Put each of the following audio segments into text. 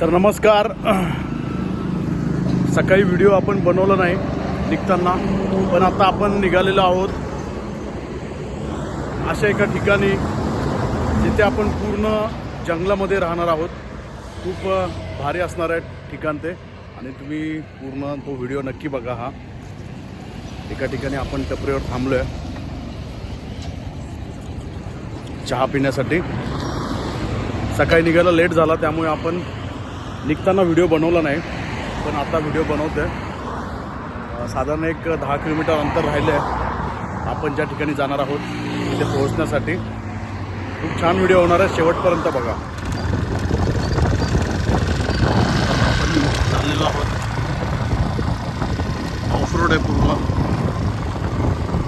तर नमस्कार. सकाळी व्हिडिओ आपण बनवला नाही निघताना. पण आता आपण निघालेलो आहोत. अशा एका ठिकाणी जिथे आपण पूर्ण जंगलामध्ये राहणार आहोत. खूप भारी असणार आहे ठिकाण ते. आणि तुम्ही पूर्ण तो व्हिडिओ नक्की बघा हा. एका ठिकाणी आपण टपरीवर थांबलो आहे चहा पिण्यासाठी. सकाळी निघायला लेट झाला त्यामुळे आपण निघताना व्हिडिओ बनवला नाही पण आता व्हिडिओ बनवतो आहे साधारण एक दहा किलोमीटर अंतर राहिलं आहे आपण ज्या ठिकाणी जाणार आहोत तिथे पोहोचण्यासाठी. खूप छान व्हिडिओ होणार आहे शेवटपर्यंत बघा आपण चाललेलो आहोत ऑफ रोड आहे पूर्ण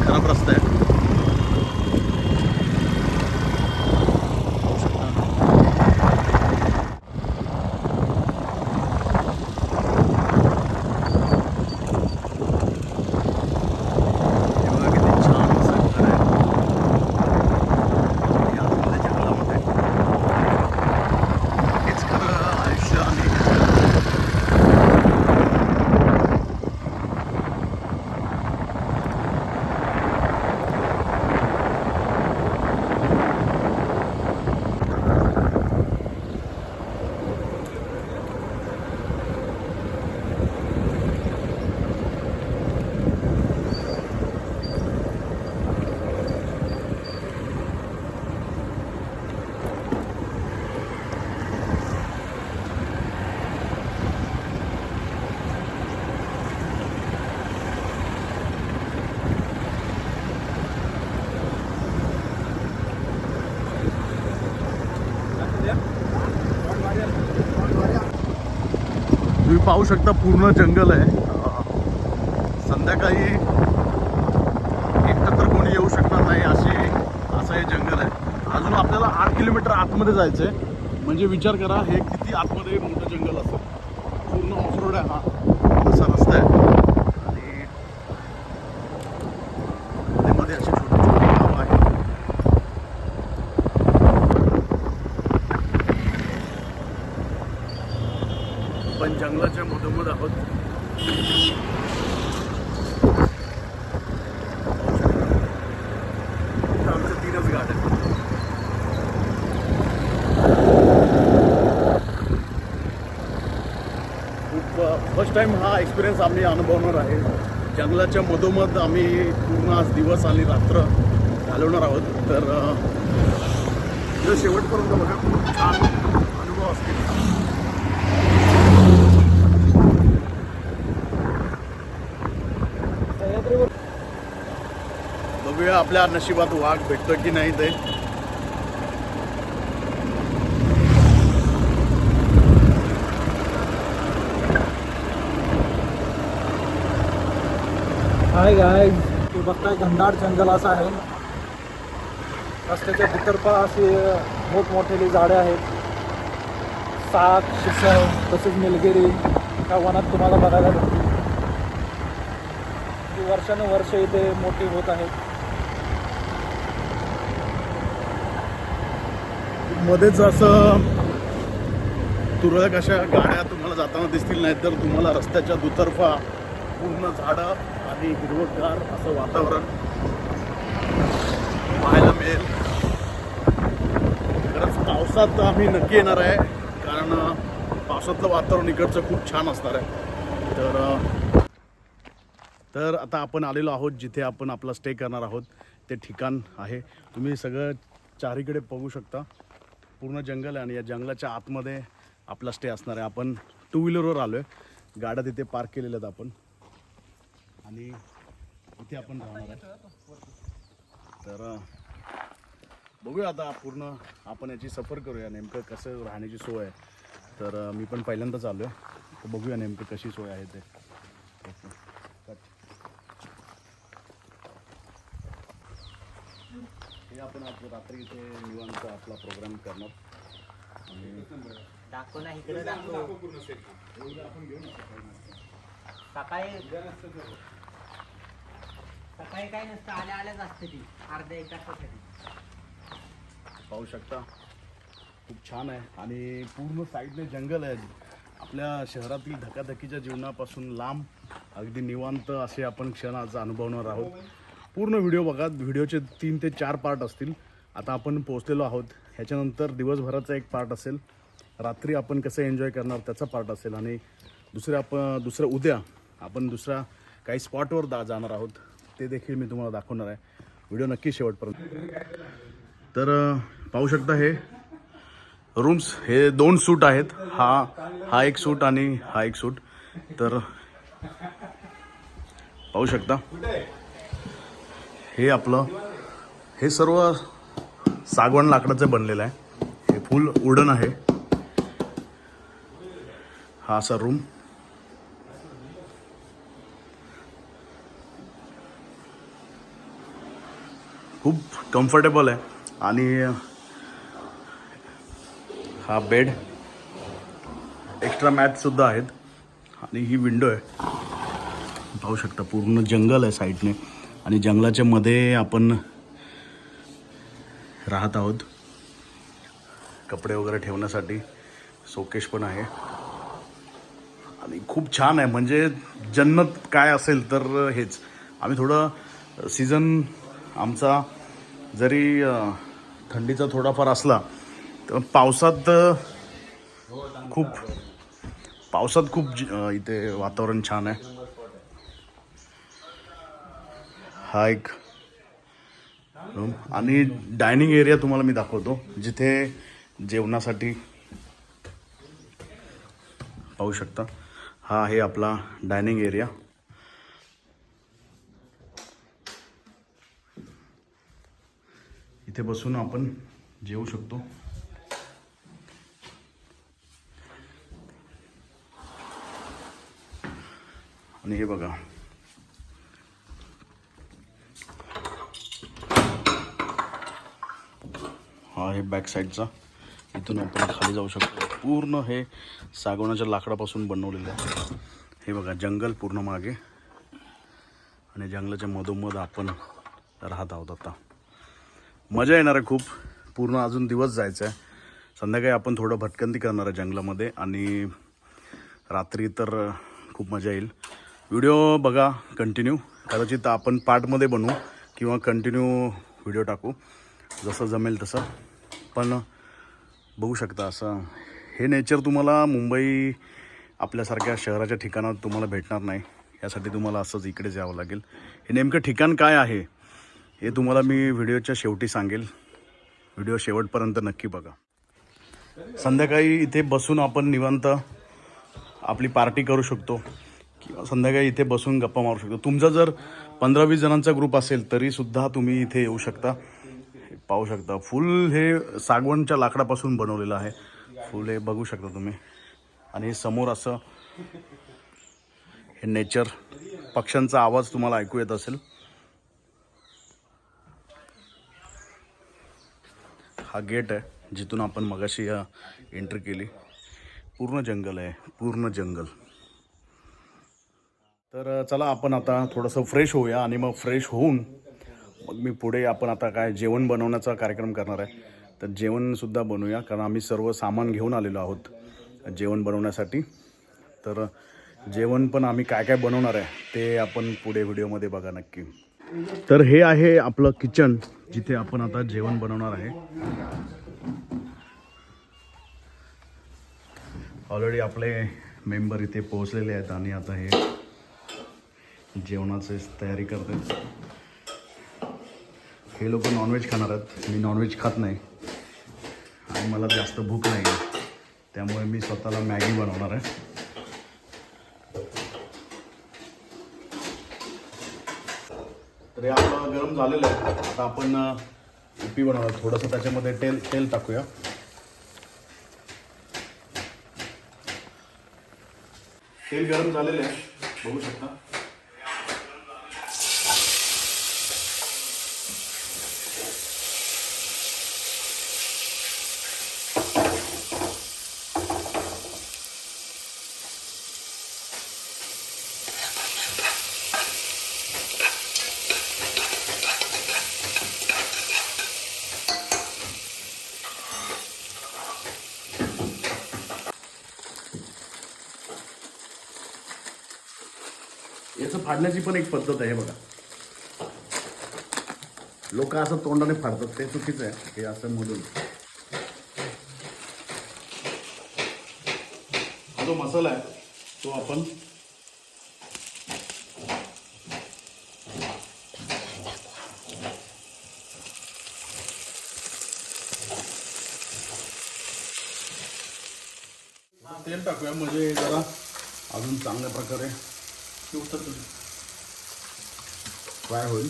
खराब रस्ता आहे पाहू शकता हे बघा किती छान असं घर आहे आणि आतमध्ये जंगलामध्ये हेच खरं आयुष्य आणि तुम्ही पाहू शकता पूर्ण जंगल आहे. संध्याकाळी एकटं तर कोणी येऊ शकणार नाही अशी असं हे जंगल आहे. अजून आपल्याला आठ किलोमीटर आतमध्ये जायचं आहे म्हणजे विचार करा हे किती आतमध्ये मोठं जंगल असेल. पूर्ण ऑफरोड आहे हा असा रस्ता आहे आणि मध्ये अशी छोटी छोटी गावं आहेत पण जंगलाच्या मधोमध आहोत इथं आमच्या तीनच गाड्या आहेत. खूप फर्स्ट टाइम हा एक्सपिरियन्स आम्ही अनुभवणार आहे. जंगलाच्या मधोमध आम्ही पूर्ण आज दिवस आणि रात्र घालवणार आहोत. तर शेवटपर्यंत बघा खूप छान अनुभव असतील बघूया आपल्या नशिबात वाघ भेटतो की नाही ते. हाय गाय ते बघताय घनदाट जंगल असं आहे. रस्त्याच्या दुतर्फा असे मोठमोठेली झाडे आहेत. साग शिसळ तसेच निलगिरी त्या वनात तुम्हाला बघायला भेटतील. ती वर्षानुवर्ष इथे मोठी होत आहेत मध्येच असं तुरळक अशा गाड्या तुम्हाला जाताना दिसतील नाही तर तुम्हाला रस्त्याच्या दुतर्फा पूर्ण झाडं अगदी हिरवगार असं वातावरण पाहायला मिळेल. खरंच पावसात आम्ही नक्की येणार आहे कारण पावसातलं वातावरण इकडचं खूप छान असणार आहे. तर तर आता आपण आलेलो आहोत जिथे आपण आपला स्टे करणार आहोत. ते ठिकाण आहे. तुम्ही सगळं चारीकडे बघू शकता. पूर्ण जंगल आहे आणि या जंगलाच्या आतमध्ये आपला स्टे असणार आहे. आपण टू व्हीलरवर आलो आहे गाड्या तिथे पार्क केलेल्या आहेत आपण. आणि इथे आपण राहणार आहे. तर बघूया आता पूर्ण आपण याची सफर करूया नेमकं कसं राहण्याची सोय आहे. तर मी पण पहिल्यांदाच आलो आहे तर बघूया नेमकं कशी सोय आहे ते. हे आपण आज रात्री इथे निवांत आपला प्रोग्राम करणार. आणि दाखव ना इकडे दाखव. सकाळी काही काही नसतं आल्या आल्याच असते ती अर्ध्या एक तासासाठी पाहू शकता खूप छान आहे. आणि पूर्ण साईडने जंगल आहे आपल्या शहरातील धकाधकीच्या जीवनापासून लांब अगदी निवांत असे आपण क्षण आज अनुभवणार आहोत. पूर्ण व्हिडिओ बघा व्हिडिओचे तीन ते चार पार्ट असतील. आता आपण पोहोचलेलो आहोत. ह्याच्यानंतर दिवसभराचा एक पार्ट असेल. रात्री आपण कसं एन्जॉय करणार त्याचा पार्ट असेल. आणि दुसऱ्या आपण दुसरं उद्या आपण दुसऱ्या काही स्पॉटवर दा जाणार आहोत. ते देखील मी तुम्हाला दाखवणार आहे. व्हिडिओ नक्की शेवटपर्यंत. तर पाहू शकता हे रूम्स हे दोन सूट आहेत. हा हा एक सूट आणि हा एक सूट. तर पाहू शकता. हे आपलं हे सर्व सागवण लाकडाचं बनलेलं आहे. हे फुल वुडन आहे. हा असा रूम. खूप कम्फर्टेबल आहे. आणि हा बेड एक्स्ट्रा मॅटसुद्धा आहेत. आणि ही विंडो आहे. पाहू शकता पूर्ण जंगल आहे साईडने आणि जंगलाच्या मध्ये आपण राहत आहोत. कपडे वगैरे ठेवण्यासाठी सोकेश पण आहे. आणि खूप छान आहे. म्हणजे जन्नत काय असेल तर हेच. आम्ही थोडं सीझन आमचा जरी थंडीचा थोडाफार असला तर पावसात खूप पावसात खूप ज- इथे वातावरण छान आहे. हा एक रूम आणि डायनिंग एरिया तुम्हाला मी दाखवतो जिथे जेवणासाठी पाहू शकता. हा आहे आपला डायनिंग एरिया इथे बसून आपण जेवू शकतो. आणि हे बघा. हा हे बॅक साईडचा इथून आपण खाली जाऊ शकतो. पूर्ण हे सागवणाच्या लाकडापासून बनवलेलं आहे. हे बघा जंगल पूर्ण मागे. आणि जंगलाच्या मधोमध आपण राहत आहोत आता. मजा येणार आहे खूप. पूर्ण अजून दिवस जायचा आहे. संध्याकाळी आपण थोडं भटकंती करणार आहे जंगलामध्ये आणि रात्री तर खूप मजा येईल. व्हिडिओ बघा कंटिन्यू कदाचित आपण पार्टमध्ये बनवू किंवा कंटिन्यू व्हिडिओ टाकू. जसं जमेल तसं. पण बघू शकता असं. हे नेचर तुम्हाला मुंबई आपल्यासारख्या शहराच्या ठिकाणात तुम्हाला भेटणार नाही. यासाठी तुम्हाला असंच इकडेच यावं लागेल. हे नेमकं ठिकाण काय आहे? हे तुम्हाला मी व्हिडिओच्या शेवटी सांगेल. व्हिडिओ शेवटपर्यंत नक्की बघा. संध्याकाळी इथे बसून आपण निवांत आपली पार्टी करू शकतो किंवा संध्याकाळी इथे बसून गप्पा मारू शकतो. तुमचा जर पंधरा वीस जणांचा ग्रुप असेल तरीसुद्धा तुम्ही इथे येऊ शकता. पाहू शकता. फुल हे सागवणच्या लाकडापासून बनवलेलं आहे. फुल हे बघू शकता तुम्ही. आणि समोर असं हे नेचर पक्ष्यांचा आवाज तुम्हाला ऐकू येत असेल. हा गेट आहे जिथून आपण मगाशी या एंट्री केली. पूर्ण जंगल आहे पूर्ण जंगल. तर चला आपण आता थोडंसं फ्रेश होऊया आणि मग फ्रेश होऊन मग मी पुढे आपण आता काय जेवण बनवण्याचा कार्यक्रम करणार आहे. तर जेवणसुद्धा बनवूया कारण आम्ही सर्व सामान घेऊन आलेलो आहोत जेवण बनवण्यासाठी. तर जेवण पण आम्ही काय काय बनवणार आहे ते आपण पुढे व्हिडिओमध्ये बघा नक्की. तर हे आहे आपलं किचन जिथे आपण आता जेवण बनवणार आहे. ऑलरेडी आपले मेंबर इथे पोहोचलेले आहेत आणि आता हे जेवणाचे तयारी करतात. हे लोक नॉनव्हेज खाणार आहेत. मी नॉनव्हेज खात नाही. आणि मला जास्त भूक नाही आहे त्यामुळे मी स्वतःला मॅगी बनवणार आहे. तर हे आपलं गरम झालेलं आहे. आता आपण उपी बनवणार. थोडंसं त्याच्यामध्ये तेल तेल टाकूया. तेल गरम झालेलं आहे. बघू शकता. याचं फाडण्याची पण एक पद्धत आहे बघा. लोक असं तोंडाने फाडतात ते चुकीचं आहे. हे असं मधून हा जो मसाला आहे तो आपण तेल टाकूया म्हणजे जरा अजून चांगल्या प्रकारे काय होईल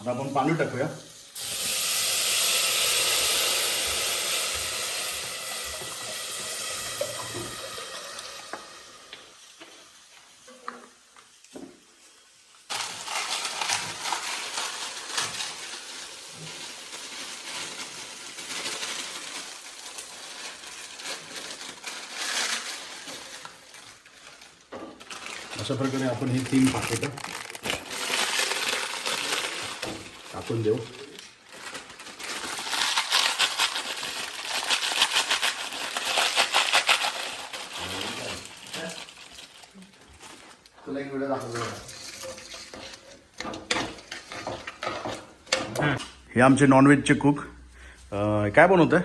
आता आपण पाणी टाकूया अशा प्रकारे आपण ही तीन पाकिटं टाकून देऊ. तुला एक व्हिडिओ दाखवतो हे. आमचे नॉनव्हेजचे कुक काय बनवत आहे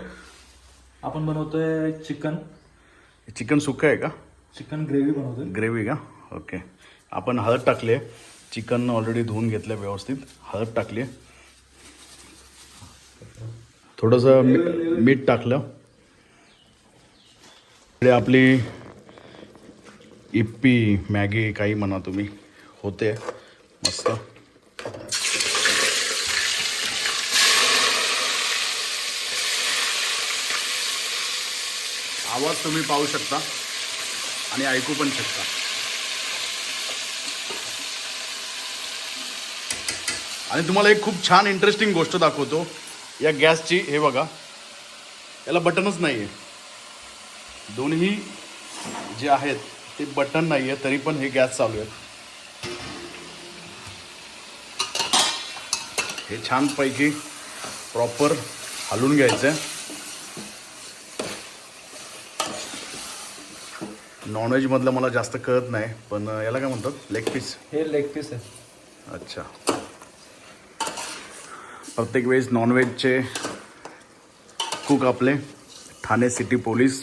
आपण बनवतोय चिकन चिकन सुक्क आहे का? चिकन ग्रेव्ही बनवतोय. ग्रेव्ही का? ओके. आपण हळद टाकले चिकन ऑलरेडी धुवून घेतलं व्यवस्थित. हळद टाकली आहे. थोडंसं मी- मीठ टाकलं. इकडे आपली इप्पी मॅगी काही म्हणा तुम्ही. होते. मस्त. आवाज तुम्ही पाहू शकता आणि ऐकू पण शकता. आणि तुम्हाला एक खूप छान इंटरेस्टिंग गोष्ट दाखवतो. या गॅसची हे बघा. याला बटनच नाही आहे दोन्ही जे आहेत ते बटन नाही आहे तरी पण हे गॅस चालू आहेत हे छानपैकी प्रॉपर हलवून घ्यायचं आहे नॉनव्हेजमधलं मला जास्त कळत नाही पण याला काय म्हणतात? लेग पीस हे लेग पीस आहे. अच्छा. प्रत्येक वेळेस नॉनव्हेजचे कुक आपले. ठाणे सिटी पोलीस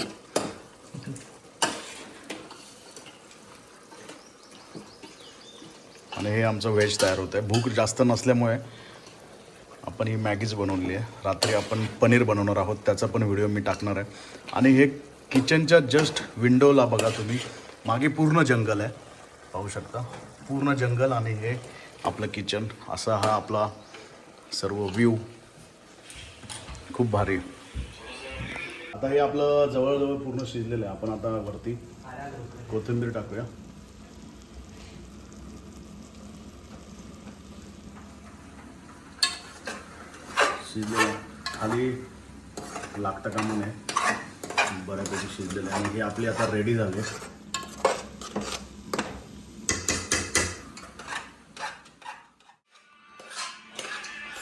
आणि हे आमचं व्हेज तयार होतं आहे भूक जास्त नसल्यामुळे आपण ही मॅगीच बनवली आहे. रात्री आपण पनीर बनवणार आहोत. त्याचा पण व्हिडिओ मी टाकणार आहे. आणि हे किचनच्या जस्ट विंडोला बघा तुम्ही. मागे पूर्ण जंगल आहे. पाहू शकता. पूर्ण जंगल आणि हे आपलं किचन असा हा आपला सर्व व्ह्यू खूप भारी. आता हे आपलं जवळजवळ पूर्ण शिजलेलं आहे. आपण आता वरती कोथिंबीर टाकूया. शिजलेलं खाली लागतं कामा नाही बऱ्यापैकी शिजलेलं आहे. आणि हे आपली आता रेडी झाले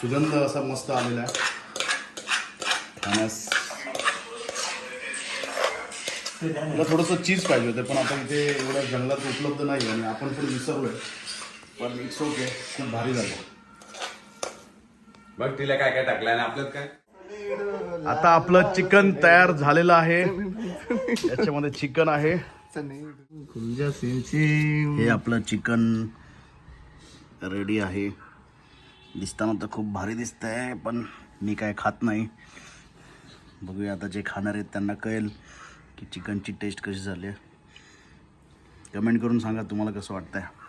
सुगंध असा मस्त आलेला आहे. खाण्यास. मला थोडंसं चीज पाहिजे होतं पण आता इथे एवढ्या जंगलात उपलब्ध नाही आणि आपण पण विसरलोय. पण इट्स ओके खूप भारी झालं. बघ तिला काय काय टाकलं आणि आपल्यात काय? आता आपलं चिकन तयार झालेलं आहे. याच्यामध्ये चिकन आहे. हे आपलं चिकन रेडी आहे. दिसताना तर खूप भारी दिसत आहे पण मी काय खात नाही. बघूया आता जे खाणार आहेत त्यांना कळेल की चिकनची टेस्ट कशी झाली आहे. कमेंट करून सांगा तुम्हाला कसं वाटतं आहे